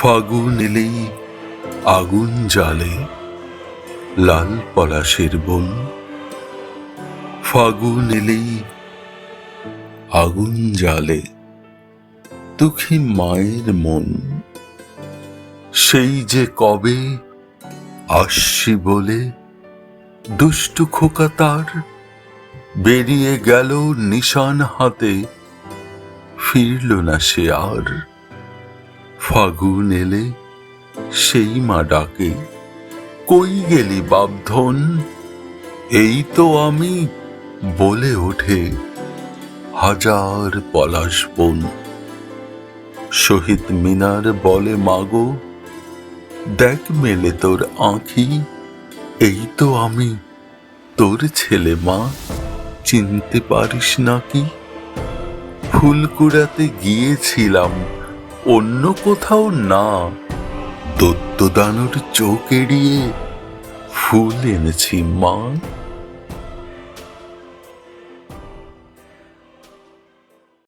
ফাগুন এলেই আগুন জ্বালে লাল পলাশের বন। ফাগুন এলেই আগুন জ্বালে দুঃখী মায়ের মন। সেই যে কবে আসছি বলে দুষ্টু খোকা তার বেরিয়ে গেল নিশান হাতে, ফিরল না সে আর। ফাগুন এলে সেই মা ডাকে, কই গেলি বাবধন এই তো আমি বলে ওঠে হাজার পলাশ বন। শহীদ মিনার বলে, মাগো, দেখ মেলে তোর আঁখি, এই তো আমি তোর ছেলে মা, চিনতে পারিস নাকি? ফুল কুড়াতে গিয়েছিলাম অন্য কোথাও না। দত্তদানোর চোখ এড়িয়ে ফুল এনেছি মা।